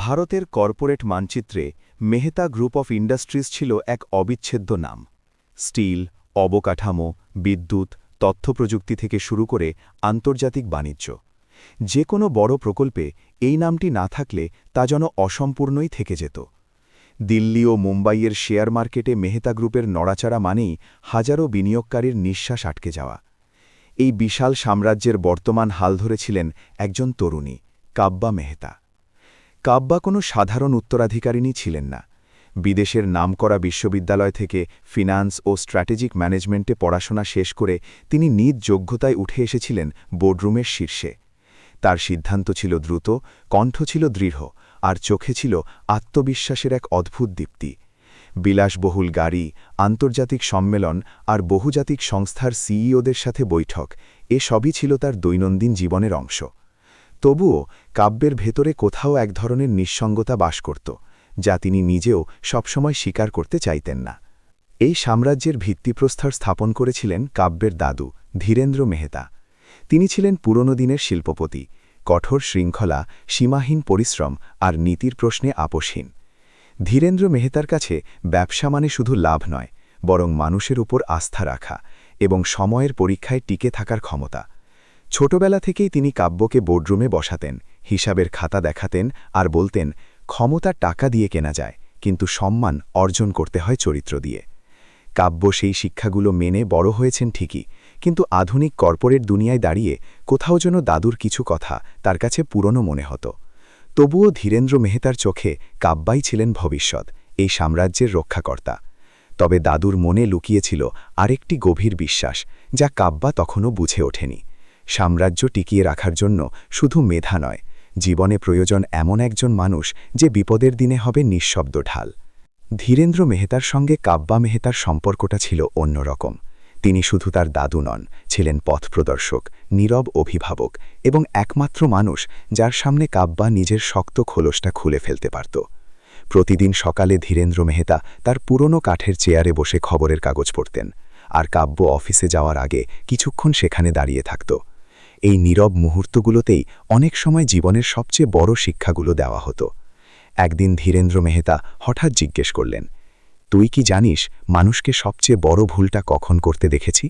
ভারতের কর্পোরেট মানচিত্রে Mehta group of industries ছিল এক অবিচ্ছেদ্য নাম। স্টিল, অবকাঠামো, বিদ্যুৎ, তথ্যপ্রযুক্তি থেকে শুরু করে আন্তর্জাতিক বাণিজ্য। যে কোনো বড় প্রকল্পে এই নামটি না থাকলে তা যেন অসম্পূর্ণই থেকে যেত। দিল্লি ও মুম্বাইয়ের শেয়ার মার্কেটে মেহতা গ্রুপের নড়াচড়া মানেই হাজারো বিনিয়োগকারীর নিঃশ্বাস আটকে যাওয়া। এই বিশাল সাম্রাজ্যের বর্তমান হাল ধরেছিলেন একজন তরুণী, কাব্বা মেহতা। কাব্বা কোনো সাধারণ উত্তরাধিকারিণী ছিলেন না। বিদেশের নামকরা বিশ্ববিদ্যালয় থেকে ফিনান্স ও স্ট্র্যাটেজিক ম্যানেজমেন্টে পড়াশোনা শেষ করে তিনি নিজ যোগ্যতায় উঠে এসেছিলেন বোর্ডরুমের শীর্ষে। তার সিদ্ধান্ত ছিল দ্রুত, কণ্ঠ ছিল দৃঢ়, আর চোখে ছিল আত্মবিশ্বাসের এক অদ্ভুত দীপ্তি। বিলাসবহুল গাড়ি, আন্তর্জাতিক সম্মেলন আর বহুজাতিক সংস্থার সিইওদের সাথে বৈঠক, এ সবই ছিল তার দৈনন্দিন জীবনের অংশ। তবুও কাব্যের ভেতরে কোথাও এক ধরনের নিঃসঙ্গতা বাস করত, যা তিনি নিজেও সবসময় স্বীকার করতে চাইতেন না। এই সাম্রাজ্যের ভিত্তিপ্রস্তর স্থাপন করেছিলেন কাব্যের দাদু ধীরেন্দ্র মেহতা। তিনি ছিলেন পুরনো দিনের শিল্পপতি, কঠোর শৃঙ্খলা, সীমাহীন পরিশ্রম আর নীতির প্রশ্নে আপোষহীন। ধীরেন্দ্র মেহতার কাছে ব্যবসা মানে শুধু লাভ নয়, বরং মানুষের উপর আস্থা রাখা এবং সময়ের পরীক্ষায় টিকে থাকার ক্ষমতা। ছোটবেলা থেকেই তিনি কাব্যকে বোর্ডরুমে বসাতেন, হিসাবের খাতা দেখাতেন আর বলতেন, ক্ষমতা টাকা দিয়ে কেনা যায়, কিন্তু সম্মান অর্জন করতে হয় চরিত্র দিয়ে। কাব্য সেই শিক্ষাগুলো মেনে বড় হয়েছেন ঠিকই, কিন্তু আধুনিক কর্পোরেট দুনিয়ায় দাঁড়িয়ে কোথাও যেন দাদুর কিছু কথা তার কাছে পুরনো মনে হতো। তবুও ধীরেন্দ্র মেহতার চোখে কাব্যাই ছিলেন ভবিষ্যৎ, এই সাম্রাজ্যের রক্ষাকর্তা। তবে দাদুর মনে লুকিয়েছিল আরেকটি গভীর বিশ্বাস, যা কাব্বা তখনও বুঝে ওঠেনি। সাম্রাজ্য টিকিয়ে রাখার জন্য শুধু মেধা নয়, জীবনে প্রয়োজন এমন একজন মানুষ যে বিপদের দিনে হবে নিঃশব্দ ঢাল। ধীরেন্দ্র মেহতার সঙ্গে কাব্বা মেহতার সম্পর্কটা ছিল অন্যরকম। তিনি শুধু তার দাদু নন, ছিলেন পথপ্রদর্শক নীরব অভিভাবক এবং একমাত্র মানুষ যার সামনে কাব্বা নিজের শক্ত খোলসটা খুলে ফেলতে পারত। প্রতিদিন সকালে ধীরেন্দ্র মেহতা তার পুরনো কাঠের চেয়ারে বসে খবরের কাগজ পড়তেন, আর কাব্য অফিসে যাওয়ার আগে কিছুক্ষণ সেখানে দাঁড়িয়ে থাকত। এই নীরব মুহূর্তগুলোতেই অনেক সময় জীবনের সবচেয়ে বড় শিক্ষাগুলো দেওয়া হতো। একদিন ধীরেন্দ্র মেহতা হঠাৎ জিজ্ঞেস করলেন, তুই কি জানিস মানুষকে সবচেয়ে বড় ভুলটা কখন করতে দেখেছি?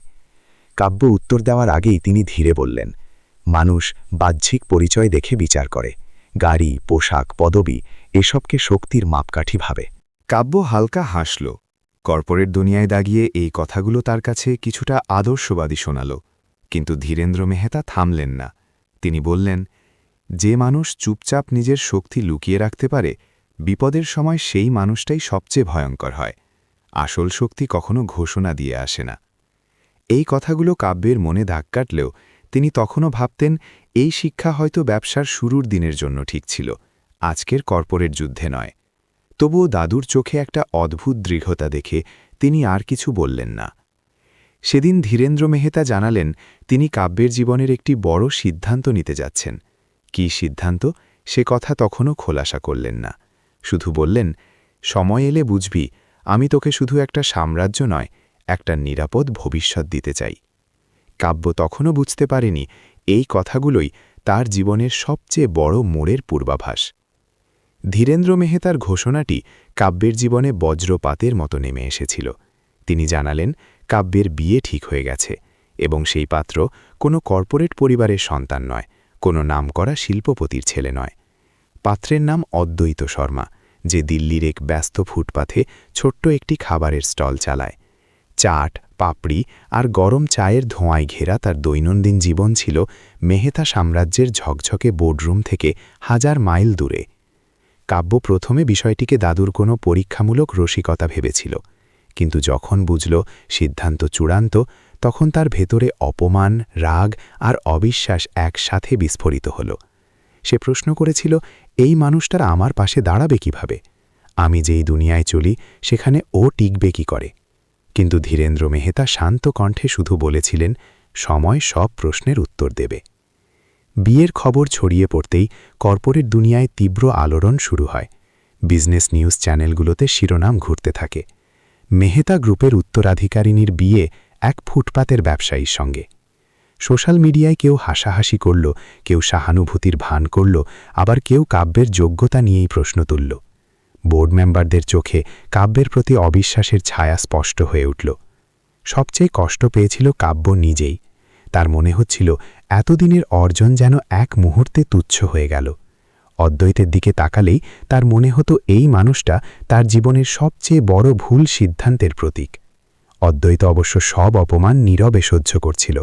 কাব্য উত্তর দেওয়ার আগেই তিনি ধীরে বললেন, মানুষ বাহ্যিক পরিচয় দেখে বিচার করে। গাড়ি, পোশাক, পদবি এসবকে শক্তির মাপকাঠি ভাবে। কাব্য হালকা হাসল। কর্পোরেট দুনিয়ায় দাগিয়ে এই কথাগুলো তার কাছে কিছুটা আদর্শবাদী শোনাল। কিন্তু ধীরেন্দ্র মেহতা থামলেন না। তিনি বললেন, যে মানুষ চুপচাপ নিজের শক্তি লুকিয়ে রাখতে পারে, বিপদের সময় সেই মানুষটাই সবচেয়ে ভয়ঙ্কর হয়। আসল শক্তি কখনো ঘোষণা দিয়ে আসে না। এই কথাগুলো কাব্যের মনে দাগ কাটলেও তিনি তখনও ভাবতেন, এই শিক্ষা হয়তো ব্যবসার শুরুর দিনের জন্য ঠিক ছিল, আজকের কর্পোরেট যুদ্ধে নয়। তবুও দাদুর চোখে একটা অদ্ভুত দৃঢ়তা দেখে তিনি আর কিছু বললেন না। সেদিন ধীরেন্দ্র মেহতা জানালেন, তিনি কাব্যের জীবনের একটি বড় সিদ্ধান্ত নিতে যাচ্ছেন। কি সিদ্ধান্ত? সে কথা তখনও খোলাসা করলেন না। শুধু বললেন, সময় এলে বুঝবি, আমি তোকে শুধু একটা সাম্রাজ্য নয়, একটা নিরাপদ ভবিষ্যৎ দিতে চাই। কাব্য তখনও বুঝতে পারেনি, এই কথাগুলোই তার জীবনের সবচেয়ে বড় মোড়ের পূর্বাভাস। ধীরেন্দ্র মেহতার ঘোষণাটি কাব্যের জীবনে বজ্রপাতের মতো নেমে এসেছিল। তিনি জানালেন, কাব্যের বিয়ে ঠিক হয়ে গেছে এবং সেই পাত্র কোনো কর্পোরেট পরিবারের সন্তান নয়, কোনো নামকরা শিল্পপতির ছেলে নয়। পাত্রের নাম অদ্বৈত শর্মা, যে দিল্লির এক ব্যস্ত ফুটপাথে ছোট্ট একটি খাবারের স্টল চালায়। চাট, পাপড়ি আর গরম চায়ের ধোঁয়ায় ঘেরা তার দৈনন্দিন জীবন ছিল মেহেতা সাম্রাজ্যের ঝকঝকে বোর্ডরুম থেকে হাজার মাইল দূরে। কাব্য প্রথমে বিষয়টিকে দাদুর কোনো পরীক্ষামূলক রসিকতা ভেবেছিল। কিন্তু যখন বুঝল সিদ্ধান্ত চূড়ান্ত, তখন তার ভেতরে অপমান, রাগ আর অবিশ্বাস একসাথে বিস্ফোরিত হল। সে প্রশ্ন করেছিল, এই মানুষটার আমার পাশে দাঁড়াবে কীভাবে? আমি যেই দুনিয়ায় চলি, সেখানে ও টিকবে কি করে? কিন্তু ধীরেন্দ্র মেহতা শান্ত কণ্ঠে শুধু বলেছিলেন, সময় সব প্রশ্নের উত্তর দেবে। বিয়ের খবর ছড়িয়ে পড়তেই কর্পোরেট দুনিয়ায় তীব্র আলোড়ন শুরু হয়। বিজনেস নিউজ চ্যানেলগুলোতে শিরোনাম ঘুরতে থাকে। মেহতা গ্রুপের উত্তরাধিকারিণীর বিয়ে এক ফুটপাতের ব্যবসায়ীর সঙ্গে। সোশ্যাল মিডিয়ায় কেউ হাসাহাসি করল, কেউ সহানুভূতির ভান করল, আবার কেউ কাব্যের যোগ্যতা নিয়েই প্রশ্ন তুলল। বোর্ড মেম্বারদের চোখে কাব্যের প্রতি অবিশ্বাসের ছায়া স্পষ্ট হয়ে উঠল। সবচেয়ে কষ্ট পেয়েছিল কাব্য নিজেই। তার মনে হচ্ছিল, এতদিনের অর্জন যেন এক মুহূর্তে তুচ্ছ হয়ে গেল। অদ্বৈতের দিকে তাকালেই তার মনে হতো এই মানুষটা তার জীবনের সবচেয়ে বড় ভুল সিদ্ধান্তের প্রতীক। অদ্বৈত অবশ্য সব অপমান নীরবে সহ্য করছিল।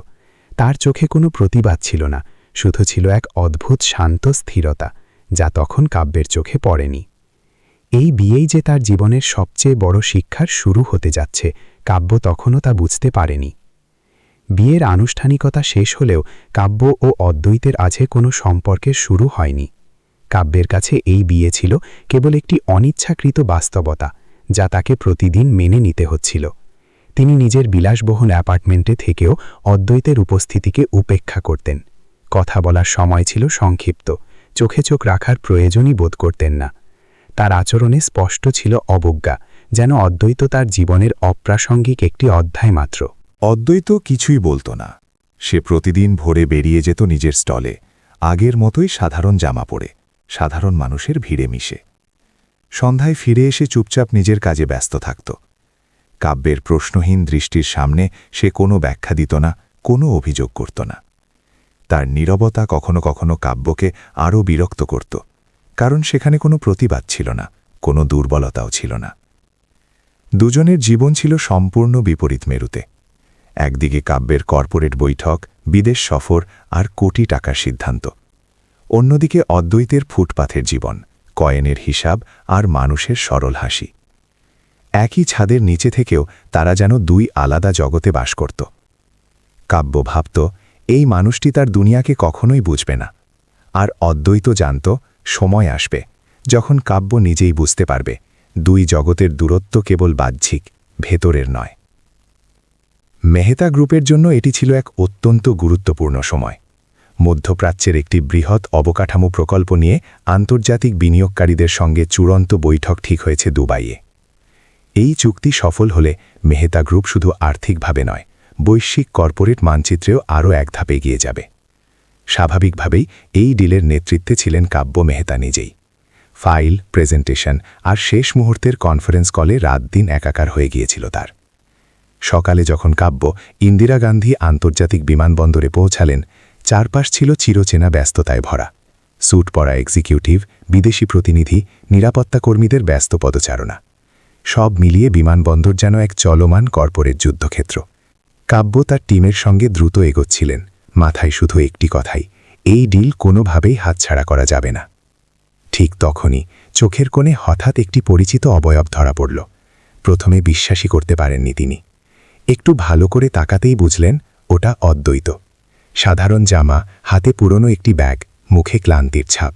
তার চোখে কোনো প্রতিবাদ ছিল না, শুধু ছিল এক অদ্ভুত শান্ত স্থিরতা, যা তখন কাব্যের চোখে পড়েনি। এই বিয়েই যে তার জীবনের সবচেয়ে বড় শিক্ষার শুরু হতে যাচ্ছে, কাব্য তখনও তা বুঝতে পারেনি। বিয়ের আনুষ্ঠানিকতা শেষ হলেও কাব্য ও অদ্বৈতের আজে কোনো সম্পর্কের শুরু হয়নি। কাব্যের কাছে এই বিয়ে ছিল কেবল একটি অনিচ্ছাকৃত বাস্তবতা, যা তাকে প্রতিদিন মেনে নিতে হচ্ছিল। তিনি নিজের বিলাসবহুল অ্যাপার্টমেন্টে থেকেও অদ্বৈতের উপস্থিতিকে উপেক্ষা করতেন। কথা বলার সময় ছিল সংক্ষিপ্ত, চোখে চোখ রাখার প্রয়োজনই বোধ করতেন না। তার আচরণে স্পষ্ট ছিল অবজ্ঞা, যেন অদ্বৈত তার জীবনের অপ্রাসঙ্গিক একটি অধ্যায় মাত্র। অদ্বৈত কিছুই বলতো না। সে প্রতিদিন ভোরে বেরিয়ে যেত নিজের স্টলে, আগের মতোই সাধারণ জামা পরে। সাধারণ মানুষের ভিড়ে মিশে। সন্ধ্যায় ফিরে এসে চুপচাপ নিজের কাজে ব্যস্ত থাকত। কাব্যের প্রশ্নহীন দৃষ্টির সামনে সে কোনো ব্যাখ্যা দিত না, কোনো অভিযোগ করত না। তার নীরবতা কখনো কখনো কাব্যকে আরও বিরক্ত করত, কারণ সেখানে কোনো প্রতিবাদ ছিল না, কোনো দুর্বলতাও ছিল না। দুজনের জীবন ছিল সম্পূর্ণ বিপরীত মেরুতে। একদিকে কাব্যের কর্পোরেট বৈঠক, বিদেশ সফর আর কোটি টাকার সিদ্ধান্ত। অন্যদিকে অদ্বৈতের ফুটপাথের জীবন, কয়েনের হিসাব আর মানুষের সরল হাসি। একই ছাদের নিচে থেকেও তারা যেন দুই আলাদা জগতে বাস করত। কাব্য ভাবত, এই মানুষটি তার দুনিয়াকে কখনোই বুঝবে না। আর অদ্বৈত জানত, সময় আসবে, যখন কাব্য নিজেই বুঝতে পারবে, দুই জগতের দূরত্ব কেবল বাহ্যিক, ভেতরের নয়। মেহতা গ্রুপের জন্য এটি ছিল এক অত্যন্ত গুরুত্বপূর্ণ সময়। মধ্যপ্রাচ্যের একটি বৃহৎ অবকাঠামো প্রকল্প নিয়ে আন্তর্জাতিক বিনিয়োগকারীদের সঙ্গে চূড়ান্ত বৈঠক ঠিক হয়েছে দুবাইয়ে। এই চুক্তি সফল হলে মেহতা গ্রুপ শুধু আর্থিকভাবে নয়, বৈশ্বিক কর্পোরেট মানচিত্রেও আরও এক ধাপ এগিয়ে যাবে। স্বাভাবিকভাবেই এই ডিলের নেতৃত্বে ছিলেন কাব্য মেহতা নিজেই। ফাইল, প্রেজেন্টেশন আর শেষ মুহূর্তের কনফারেন্স কলে রাত দিন একাকার হয়ে গিয়েছিল তার। সকালে যখন কাব্য ইন্দিরা গান্ধী আন্তর্জাতিক বিমানবন্দরে পৌঁছালেন চারপাশ ছিল চিরচেনা ব্যস্ততায় ভরা। স্যুট পরা এক্সিকিউটিভ বিদেশি প্রতিনিধি, নিরাপত্তা কর্মীদের ব্যস্ত পদচারণা। সব মিলিয়ে বিমানবন্দর যেন এক চলমান কর্পোরেট যুদ্ধক্ষেত্র। কাব্য তার টিমের সঙ্গে দ্রুত এগোচ্ছিলেন। মাথায় শুধু একটি কথাই, এই ডিল কোনোভাবেই হাতছাড়া করা যাবে না। ঠিক তখনই চোখের কোণে হঠাৎ একটি পরিচিত অবয়ব ধরা পড়ল। প্রথমে বিশ্বাসই করতে পারেননি তিনি। একটু ভালো করে তাকাতেই বুঝলেন, ওটা অদ্বৈত। সাধারণ জামা, হাতে পুরনো একটি ব্যাগ, মুখে ক্লান্তির ছাপ।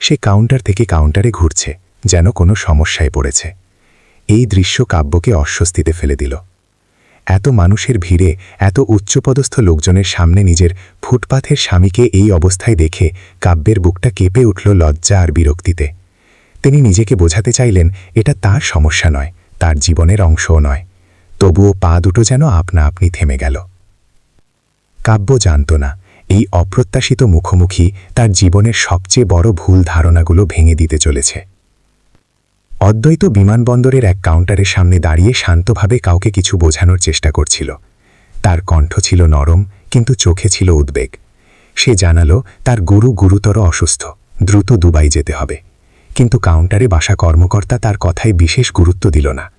সে কাউন্টার থেকে কাউন্টারে ঘুরছে, যেন কোনো সমস্যায় পড়েছে। এই দৃশ্য কাব্যকে অস্বস্তিতে ফেলে দিল। এত মানুষের ভিড়ে, এত উচ্চপদস্থ লোকজনের সামনে নিজের ফুটপাথের স্বামীকে এই অবস্থায় দেখে কাব্যের বুকটা কেঁপে উঠল লজ্জা আর বিরক্তিতে। তিনি নিজেকে বোঝাতে চাইলেন, এটা তার সমস্যা নয়, তার জীবনের অংশও নয়। তবুও পা দুটো যেন আপনা আপনি থেমে গেল। কাব্য জানত না। এই অপ্রত্যাশিত মুখোমুখি তার জীবনের সবচেয়ে বড় ভুল ধারণাগুলো ভেঙে দিতে চলেছে। অদ্বৈত বিমানবন্দরের এক কাউন্টারের সামনে দাঁড়িয়ে শান্তভাবে কাউকে কিছু বোঝানোর চেষ্টা করছিল। তার কণ্ঠ ছিল নরম, কিন্তু চোখে ছিল উদ্বেগ। সে জানালো, তার গুরু গুরুতর অসুস্থ, দ্রুত দুবাই যেতে হবে। কিন্তু কাউন্টারে বাসা কর্মকর্তা তার কথায় বিশেষ গুরুত্ব দিল না।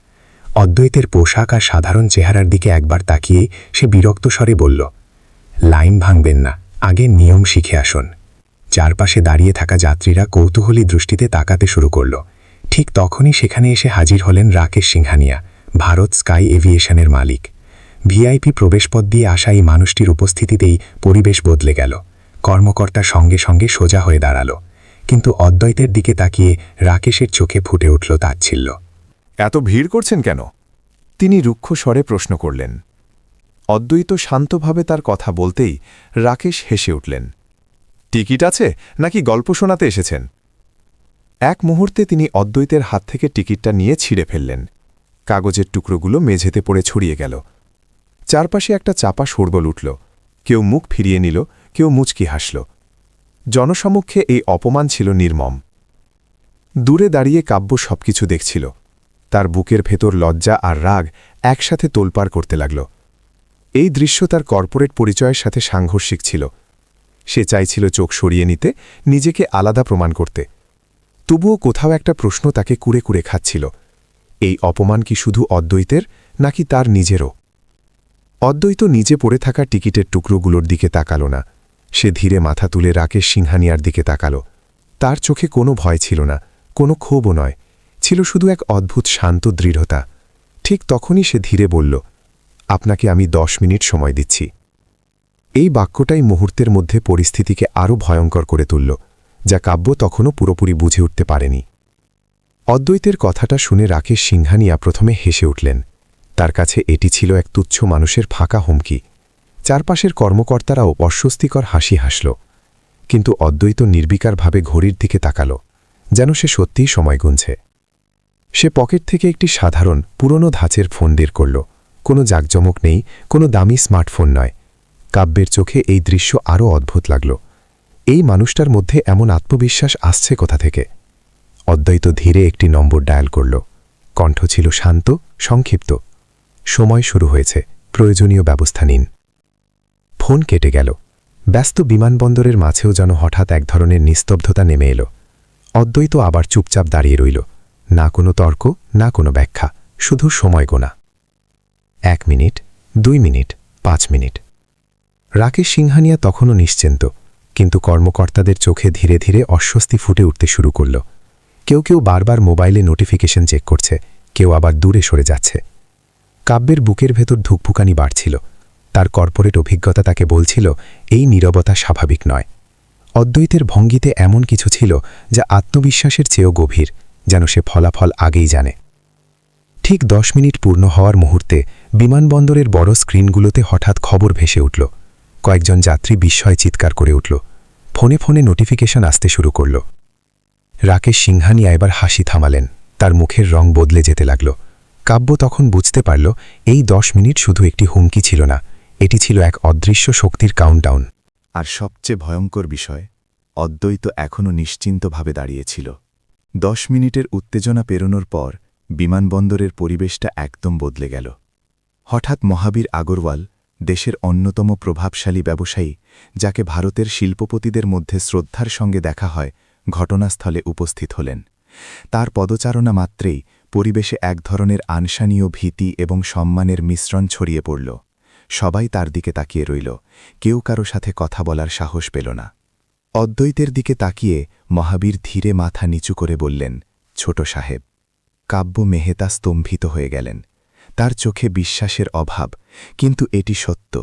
অদ্বৈতের পোশাক আর সাধারণ চেহারার দিকে একবার তাকিয়ে সে বিরক্ত স্বরে বলল লাইন ভাঙবেন না, আগে নিয়ম শিখে আসুন। চারপাশে দাঁড়িয়ে থাকা যাত্রীরা কৌতূহলী দৃষ্টিতে তাকাতে শুরু করল। ঠিক তখনই সেখানে এসে হাজির হলেন রাকেশ সিংহানিয়া, ভারত স্কাই এভিয়েশনের মালিক। ভিআইপি প্রবেশপথ দিয়ে আসা এই মানুষটির উপস্থিতিতেই পরিবেশ বদলে গেল। কর্মকর্তা সঙ্গে সঙ্গে সোজা হয়ে দাঁড়াল। কিন্তু অদ্বৈতের দিকে তাকিয়ে রাকেশের চোখে ফুটে উঠল তাচ্ছিল্য। এত ভিড় করছেন কেন? তিনি রুক্ষ স্বরে প্রশ্ন করলেন। অদ্বৈত শান্তভাবে তার কথা বলতেই রাকেশ হেসে উঠলেন, টিকিট আছে নাকি গল্প শোনাতে এসেছেন? এক মুহূর্তে তিনি অদ্বৈতের হাত থেকে টিকিটটা নিয়ে ছিঁড়ে ফেললেন। কাগজের টুকরোগুলো মেঝেতে পড়ে ছড়িয়ে গেল। চারপাশে একটা চাপা শোরগোল উঠল। কেউ মুখ ফিরিয়ে নিল, কেউ মুচকি হাসল। জনসমক্ষে এই অপমান ছিল নির্মম। দূরে দাঁড়িয়ে কাব্য সবকিছু দেখছিল। তার বুকের ভেতর লজ্জা আর রাগ একসাথে তোলপাড় করতে লাগল। এই দৃশ্য তার কর্পোরেট পরিচয়ের সাথে সাংঘর্ষিক ছিল। সে চাইছিল চোখ সরিয়ে নিতে, নিজেকে আলাদা প্রমাণ করতে। তবুও কোথাও একটা প্রশ্ন তাকে কুড়ে কুড়ে খাচ্ছিল। এই অপমান কি শুধু অদ্বৈতের, নাকি তার নিজেরও? অদ্বৈত নিজে পড়ে থাকা টিকিটের টুকরোগুলোর দিকে তাকালো না। সে ধীরে মাথা তুলে রাকেশ সিংহানিয়ার দিকে তাকালো। তার চোখে কোনো ভয় ছিল না, কোনো ক্ষোভও নয়। ছিল শুধু এক অদ্ভুত শান্ত দৃঢ়তা। ঠিক তখনই সে ধীরে বলল আপনাকে আমি দশ মিনিট সময় দিচ্ছি। এই বাক্যটাই মুহূর্তের মধ্যে পরিস্থিতিকে আরও ভয়ঙ্কর করে তুলল, যা কাব্য তখনও পুরোপুরি বুঝে উঠতে পারেনি। অদ্বৈতের কথাটা শুনে রাকেশ সিংহানিয়া প্রথমে হেসে উঠলেন, তার কাছে এটি ছিল এক তুচ্ছ মানুষের ফাঁকা হুমকি। চারপাশের কর্মকর্তারাও অস্বস্তিকর হাসি হাসল, কিন্তু অদ্বৈত নির্বিকারভাবে ঘড়ির দিকে তাকাল, যেন সে সত্যিই সময় গুনছে। সে পকেট থেকে একটি সাধারণ, পুরনো ধাঁচের ফোন বের করল কোনো জাকজমক নেই, কোনো দামি স্মার্টফোন নয়। কাব্যের চোখে এই দৃশ্য আরও অদ্ভুত লাগল। এই মানুষটার মধ্যে এমন আত্মবিশ্বাস আসছে কোথা থেকে? অদ্বৈত ধীরে একটি নম্বর ডায়াল করল। কণ্ঠ ছিল শান্ত, সংক্ষিপ্ত। সময় শুরু হয়েছে, প্রয়োজনীয় ব্যবস্থা নিন। ফোন কেটে গেল। ব্যস্ত বিমানবন্দরের মাঝেও যেন হঠাৎ এক ধরনের নিস্তব্ধতা নেমে এলো। অদ্বৈত আবার চুপচাপ দাঁড়িয়ে রইল। না কোনো তর্ক, না কোনো ব্যাখ্যা, শুধু সময় গোনা। এক মিনিট, দুই মিনিট, পাঁচ মিনিট। রাকেশ সিংহানিয়া তখনও নিশ্চিন্ত, কিন্তু কর্মকর্তাদের চোখে ধীরে ধীরে অস্বস্তি ফুটে উঠতে শুরু করল। কেউ কেউ বারবার মোবাইলে নোটিফিকেশন চেক করছে, কেউ আবার দূরে সরে যাচ্ছে। কাব্যের বুকের ভেতর ধুকপুকানি বাড়ছিল। তার কর্পোরেট অভিজ্ঞতা তাকে বলছিল, এই নীরবতা স্বাভাবিক নয়। অদ্বৈতের ভঙ্গিতে এমন কিছু ছিল যা আত্মবিশ্বাসের চেয়েও গভীর, যেন সে ফলাফল আগেই জানে। ঠিক দশ মিনিট পূর্ণ হওয়ার মুহূর্তে বিমানবন্দরের বড় স্ক্রিনগুলোতে হঠাৎ খবর ভেসে উঠল। কয়েকজন যাত্রী বিস্ময় চিৎকার করে উঠল। ফোনে ফোনে নোটিফিকেশন আসতে শুরু করল। রাকেশ সিংহানিয়া এবার হাসি থামালেন। তার মুখের রং বদলে যেতে লাগল। কাব্য তখন বুঝতে পারল, এই দশ মিনিট শুধু একটি হুমকি ছিল না, এটি ছিল এক অদৃশ্য শক্তির কাউন্টডাউন আর সবচেয়ে ভয়ঙ্কর বিষয়, অদ্বৈত এখনও নিশ্চিন্তভাবে দাঁড়িয়েছিল। দশ মিনিটের উত্তেজনা পেরোনোর পর বিমানবন্দরের পরিবেশটা একদম বদলে গেল। হঠাৎ মহাবীর আগরওয়াল দেশের অন্যতম প্রভাবশালী ব্যবসায়ী, যাকে ভারতের শিল্পপতিদের মধ্যে শ্রদ্ধার সঙ্গে দেখা হয়, ঘটনাস্থলে উপস্থিত হলেন। তার পদচারণা মাত্রেই পরিবেশে এক ধরনের আনসানীয় ভীতি এবং সম্মানের মিশ্রণ ছড়িয়ে পড়ল। সবাই তার দিকে তাকিয়ে রইল। কেউ কারও সাথে কথা বলার সাহস পেল না। অদ্বৈতের দিকে তাকিয়ে মহাবীর ধীরে মাথা নিচু করে বললেন, ছোট সাহেব, কাব্য মেহেতা স্তম্ভিত হয়ে গেলেন। তার চোখে বিশ্বাসের অভাব, কিন্তু এটি সত্য।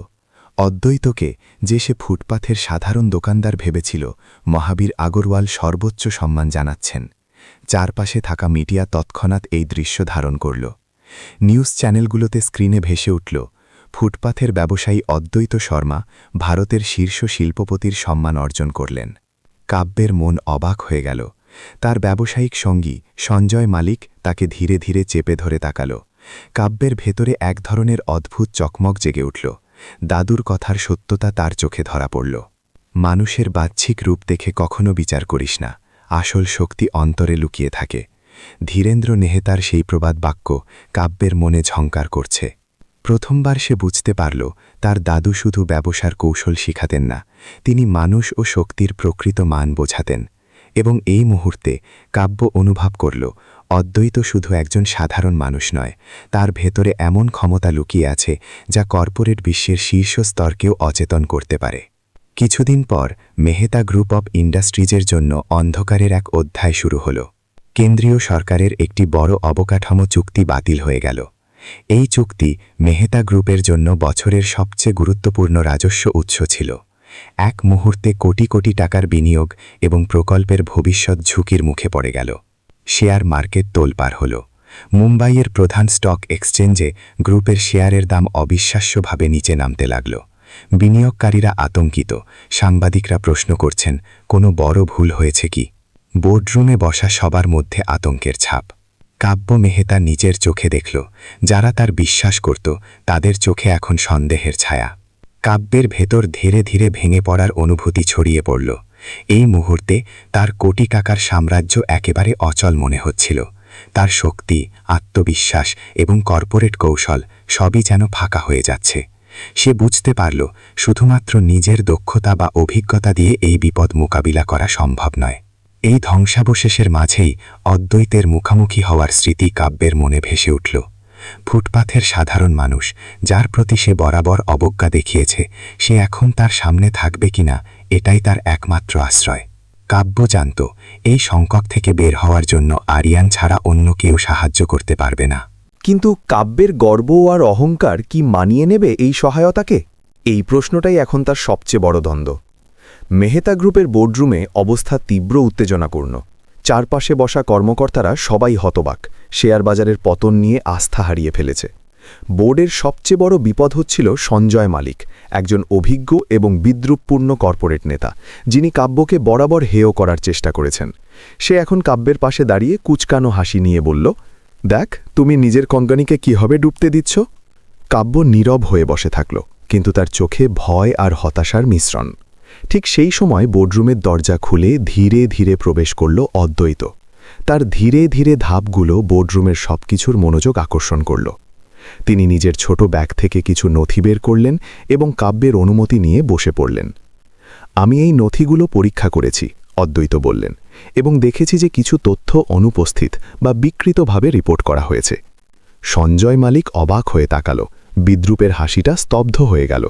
অদ্বৈতকে যে সে ফুটপাথের সাধারণ দোকানদার ভেবেছিল, মহাবীর আগরওয়াল সর্বোচ্চ সম্মান জানাচ্ছেন। চারপাশে থাকা মিডিয়া তৎক্ষণাৎ এই দৃশ্য ধারণ করল। নিউজ চ্যানেলগুলোতে স্ক্রিনে ভেসে উঠল, ফুটপাথের ব্যবসায়ী অদ্বৈত শর্মা ভারতের শীর্ষ শিল্পপতির সম্মান অর্জন করলেন। কাব্যের মন অবাক হয়ে গেল। তার ব্যবসায়িক সঙ্গী সঞ্জয় মালিক তাকে ধীরে ধীরে চেপে ধরে তাকাল। কাব্যের ভেতরে এক ধরনের অদ্ভুত চকমক জেগে উঠল। দাদুর কথার সত্যতা তার চোখে ধরা পড়ল। মানুষের বাহ্যিক রূপ দেখে কখনো বিচার করিস না। আসল শক্তি অন্তরে লুকিয়ে থাকে। ধীরেন্দ্র নেহেতার সেই প্রবাদ বাক্য কাব্যের মনে ঝঙ্কার করছে। প্রথমবার সে বুঝতে পারল, তার দাদু শুধু ব্যবসার কৌশল শিখাতেন না, তিনি মানুষ ও শক্তির প্রকৃত মান বোঝাতেন। এবং এই মুহূর্তে কাব্য অনুভব করল, অদ্বৈত শুধু একজন সাধারণ মানুষ নয়, তার ভেতরে এমন ক্ষমতা লুকিয়ে আছে যা কর্পোরেট বিশ্বের শীর্ষ স্তরকেও অচেতন করতে পারে। কিছুদিন পর মেহেতা গ্রুপ অব ইন্ডাস্ট্রিজের জন্য অন্ধকারের এক অধ্যায় শুরু হল। কেন্দ্রীয় সরকারের একটি বড় অবকাঠামো চুক্তি বাতিল হয়ে গেল। এই চুক্তি মেহেতা গ্রুপের জন্য বছরের সবচেয়ে গুরুত্বপূর্ণ রাজস্ব উৎস ছিল। এক মুহূর্তে কোটি কোটি টাকার বিনিয়োগ এবং প্রকল্পের ভবিষ্যৎ ঝুঁকির মুখে পড়ে গেল। শেয়ার মার্কেট তোলপার হল। মুম্বাইয়ের প্রধান স্টক এক্সচেঞ্জে গ্রুপের শেয়ারের দাম অবিশ্বাস্যভাবে নিচে নামতে লাগল। বিনিয়োগকারীরা আতঙ্কিত। সাংবাদিকরা প্রশ্ন করছেন, কোনো বড় ভুল হয়েছে কি? বোর্ডরুমে বসা সবার মধ্যে আতঙ্কের ছাপ। কাব্য মেহেতা নিজের চোখে দেখল। যারা তার বিশ্বাস করত, তাদের চোখে এখন সন্দেহের ছায়া। কাব্যের ভেতর ধীরে ধীরে ভেঙে পড়ার অনুভূতি ছড়িয়ে পড়ল। এই মুহূর্তে তার কোটি টাকার সাম্রাজ্য একেবারে অচল মনে হচ্ছিল। তার শক্তি, আত্মবিশ্বাস এবং কর্পোরেট কৌশল সবই যেন ফাঁকা হয়ে যাচ্ছে। সে বুঝতে পারল, শুধুমাত্র নিজের দক্ষতা বা অভিজ্ঞতা দিয়ে এই বিপদ মোকাবিলা করা সম্ভব নয়। এই ধ্বংসাবশেষের মাঝেই অদ্বৈতের মুখামুখি হওয়ার স্মৃতি কাব্যের মনে ভেসে উঠল। ফুটপাথের সাধারণ মানুষ, যার প্রতি সে বরাবর অবজ্ঞা দেখিয়েছে, সে এখন তার সামনে থাকবে কিনা, এটাই তার একমাত্র আশ্রয়। কাব্য জানত, এই সংকট থেকে বের হওয়ার জন্য আরিয়ান ছাড়া অন্য কেউ সাহায্য করতে পারবে না। কিন্তু কাব্যের গর্ব আর অহংকার কি মানিয়ে নেবে এই সহায়তাকে? এই প্রশ্নটাই এখন তার সবচেয়ে বড় দ্বন্দ্ব। মেহতা গ্রুপের বোর্ডরুমে অবস্থা তীব্র উত্তেজনাপূর্ণ। চারপাশে বসা কর্মকর্তারা সবাই হতবাক। শেয়ার বাজারের পতন নিয়ে আস্থা হারিয়ে ফেলেছে। বোর্ডের সবচেয়ে বড় বিপদ হচ্ছিল সঞ্জয় মালিক, একজন অভিজ্ঞ এবং বিদ্রুপপূর্ণ কর্পোরেট নেতা, যিনি কাব্যকে বরাবর হেয় করার চেষ্টা করেছেন। সে এখন কাব্যের পাশে দাঁড়িয়ে কুচকানো হাসি নিয়ে বলল, দেখ, তুমি নিজের কোম্পানিকে হবে ডুবতে দিচ্ছ? কাব্য নীরব হয়ে বসে থাকল, কিন্তু তার চোখে ভয় আর হতাশার মিশ্রণ। ঠিক সেই সময় বোর্ডরুমের দরজা খুলে ধীরে ধীরে প্রবেশ করল অদ্বৈত। তার ধীরে ধীরে ধাপগুলো বোর্ডরুমের সবকিছুর মনোযোগ আকর্ষণ করল। তিনি নিজের ছোট ব্যাগ থেকে কিছু নথি বের করলেন এবং কাব্যের অনুমতি নিয়ে বসে পড়লেন। আমি এই নথিগুলো পরীক্ষা করেছি, অদ্বৈত বললেন, এবং দেখেছি যে কিছু তথ্য অনুপস্থিত বা বিকৃতভাবে রিপোর্ট করা হয়েছে। সঞ্জয় মালিক অবাক হয়ে তাকাল। বিদ্রুপের হাসিটা স্তব্ধ হয়ে গেল।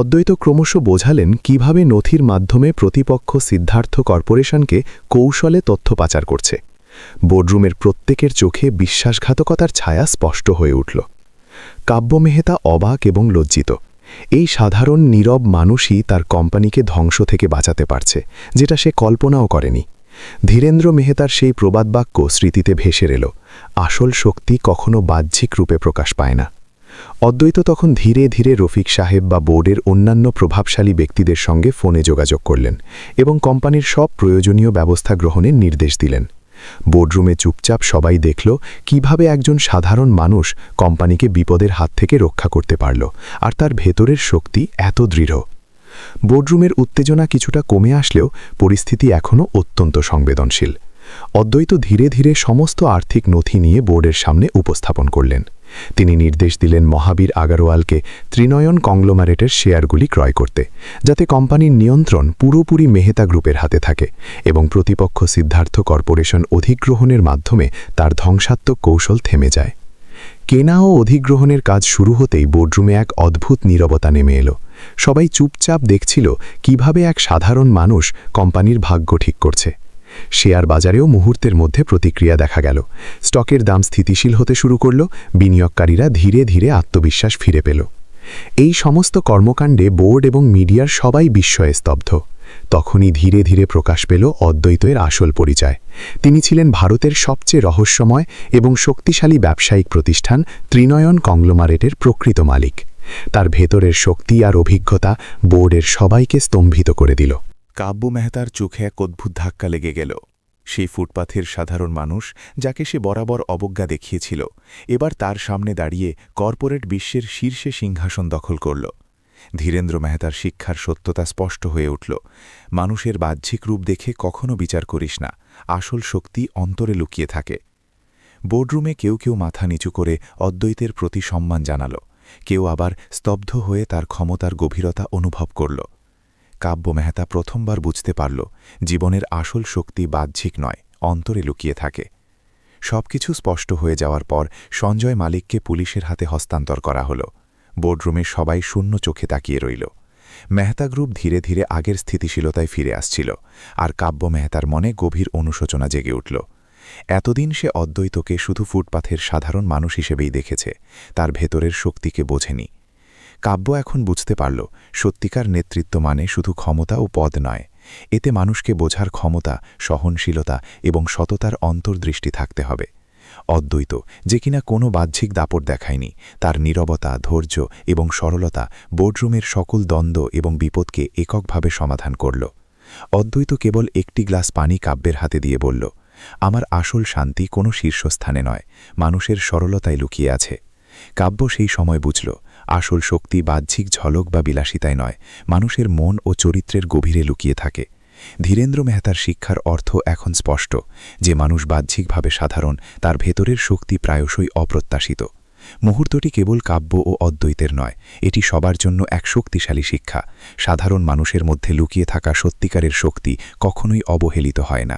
অদ্বৈত ক্রমশ বোঝালেন কীভাবে নথির মাধ্যমে প্রতিপক্ষ সিদ্ধার্থ কর্পোরেশনকে কৌশলে তথ্য পাচার করছে। বোর্ডরুমের প্রত্যেকের চোখে বিশ্বাসঘাতকতার ছায়া স্পষ্ট হয়ে উঠল। কাব্য মেহতা অবাক এবং লজ্জিত। এই সাধারণ নীরব মানুষই তার কোম্পানিকে ধ্বংস থেকে বাঁচাতে পারছে, যেটা সে কল্পনাও করেনি। ধীরেন্দ্র মেহতার সেই প্রবাদবাক্য স্মৃতিতে ভেসে এল। আসল শক্তি কখনো বাহ্যিক রূপে প্রকাশ পায় না। অদ্বৈত তখন ধীরে ধীরে রফিক সাহেব বা বোর্ডের অন্যান্য প্রভাবশালী ব্যক্তিদের সঙ্গে ফোনে যোগাযোগ করলেন এবং কোম্পানির সব প্রয়োজনীয় ব্যবস্থা গ্রহণের নির্দেশ দিলেন। বোর্ডরুমে চুপচাপ সবাই দেখল কীভাবে একজন সাধারণ মানুষ কোম্পানিকে বিপদের হাত থেকে রক্ষা করতে পারল আর তার ভেতরের শক্তি এত দৃঢ়। বোর্ডরুমের উত্তেজনা কিছুটা কমে আসলেও পরিস্থিতি এখনও অত্যন্ত সংবেদনশীল। অদ্বৈত ধীরে ধীরে সমস্ত আর্থিক নথি নিয়ে বোর্ডের সামনে উপস্থাপন করলেন। তিনি নির্দেশ দিলেন মহাবীর আগারওয়ালকে ত্রিনয়ন কংলোমারেটের শেয়ারগুলি ক্রয় করতে, যাতে কোম্পানির নিয়ন্ত্রণ পুরোপুরি মেহতা গ্রুপের হাতে থাকে এবং প্রতিপক্ষ সিদ্ধার্থ কর্পোরেশন অধিগ্রহণের মাধ্যমে তার ধ্বংসাত্মক কৌশল থেমে যায়। কেনা ও অধিগ্রহণের কাজ শুরু হতেই বোর্ডরুমে এক অদ্ভুত নীরবতা নেমে এলো। সবাই চুপচাপ দেখছিল কীভাবে এক সাধারণ মানুষ কোম্পানির ভাগ্য ঠিক করছে। শেয়ার বাজারেও মুহূর্তের মধ্যে প্রতিক্রিয়া দেখা গেল। স্টকের দাম স্থিতিশীল হতে শুরু করল, বিনিয়োগকারীরা ধীরে ধীরে আত্মবিশ্বাস ফিরে পেল। এই সমস্ত কর্মকাণ্ডে বোর্ড এবং মিডিয়ার সবাই বিস্ময়ে স্তব্ধ। তখনই ধীরে ধীরে প্রকাশ পেল অদ্বৈতের আসল পরিচয়। তিনি ছিলেন ভারতের সবচেয়ে রহস্যময় এবং শক্তিশালী ব্যবসায়িক প্রতিষ্ঠান ত্রিনয়ন কংলোমারেটের প্রকৃত মালিক। তার ভেতরের শক্তি আর অভিজ্ঞতা বোর্ডের সবাইকে স্তম্ভিত করে দিল। কাব্য মেহতার চোখে এক অদ্ভুত ধাক্কা লেগে গেল। সেই ফুটপাথের সাধারণ মানুষ, যাকে সে বরাবর অবজ্ঞা দেখিয়েছিল, এবার তার সামনে দাঁড়িয়ে কর্পোরেট বিশ্বের শীর্ষে সিংহাসন দখল করল। ধীরেন্দ্র মেহতার শিক্ষার সত্যতা স্পষ্ট হয়ে উঠল। মানুষের বাহ্যিক রূপ দেখে কখনো বিচার করিস না, আসল শক্তি অন্তরে লুকিয়ে থাকে। বোর্ডরুমে কেউ কেউ মাথা নিচু করে অদ্বৈতের প্রতি সম্মান জানাল। কেউ আবার স্তব্ধ হয়ে তার ক্ষমতার গভীরতা অনুভব করল। কাব্য মেহতা প্রথমবার বুঝতে পারল, জীবনের আসল শক্তি বাহ্যিক নয়, অন্তরে লুকিয়ে থাকে। সবকিছু স্পষ্ট হয়ে যাওয়ার পর সঞ্জয় মালিককে পুলিশের হাতে হস্তান্তর করা হল। বোর্ডরুমে সবাই শূন্য চোখে তাকিয়ে রইল। মেহতা গ্রুপ ধীরে ধীরে আগের স্থিতিশীলতায় ফিরে আসছিল, আর কাব্য মেহতার মনে গভীর অনুশোচনা জেগে উঠল। এতদিন সে অদ্বৈতকে শুধু ফুটপাথের সাধারণ মানুষ হিসেবেই দেখেছে, তার ভেতরের শক্তিকে বোঝেনি। কাব্য এখন বুঝতে পারল, সত্যিকার নেতৃত্ব মানে শুধু ক্ষমতা ও পদ নয়। এতে মানুষকে বোঝার ক্ষমতা, সহনশীলতা এবং সততার অন্তর্দৃষ্টি থাকতে হবে। অদ্বৈত, যে কিনা কোনো বাহ্যিক দাপট দেখায়নি, তার নীরবতা, ধৈর্য এবং সরলতা বোর্ডরুমের সকল দ্বন্দ্ব এবং বিপদকে এককভাবে সমাধান করল। অদ্বৈত কেবল একটি গ্লাস পানি কাব্যের হাতে দিয়ে বলল, আমার আসল শান্তি কোনো শীর্ষস্থানে নয়, মানুষের সরলতায় লুকিয়ে আছে। কাব্য সেই সময় বুঝল আসল শক্তি বাহ্যিক ঝলক বা বিলাসিতায় নয়, মানুষের মন ও চরিত্রের গভীরে লুকিয়ে থাকে। ধীরেন্দ্র মেহতার শিক্ষার অর্থ এখন স্পষ্ট, যে মানুষ বাহ্যিকভাবে সাধারণ, তার ভেতরের শক্তি প্রায়শই অপ্রত্যাশিত। মুহূর্তটি কেবল কাব্য ও অদ্বৈতের নয়, এটি সবার জন্য এক শক্তিশালী শিক্ষা। সাধারণ মানুষের মধ্যে লুকিয়ে থাকা সত্যিকারের শক্তি কখনোই অবহেলিত হয় না।